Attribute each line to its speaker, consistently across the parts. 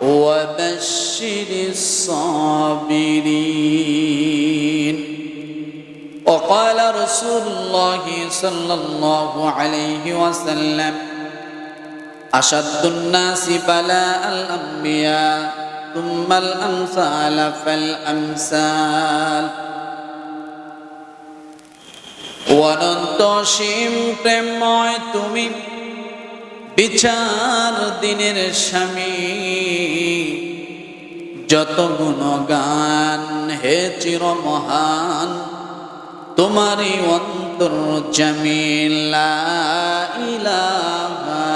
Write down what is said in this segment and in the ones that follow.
Speaker 1: وبشر الصابرين وقال رسول الله صلى الله عليه وسلم أشد الناس بلاء الأنبياء ثم الأمثال فالأمثال وننتشم সীম بشار دين বিচার যত গুণগান হে চির মহান তোমারই অন্তর জমিলা ইলাহা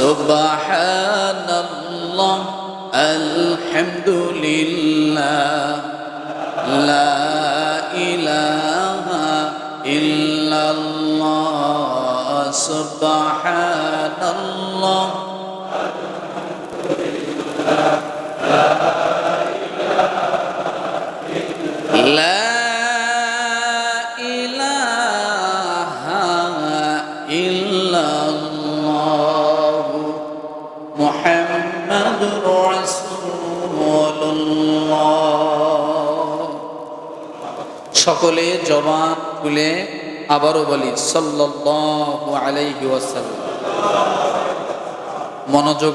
Speaker 1: سبحان الله الحمد لله لا سبحان الله لا إله إلا الله محمد رسول الله সকলে জবান খুলে আবারও বলি সাল্লাহ আলাইহি ওয়াসাল্লাম মনোযোগ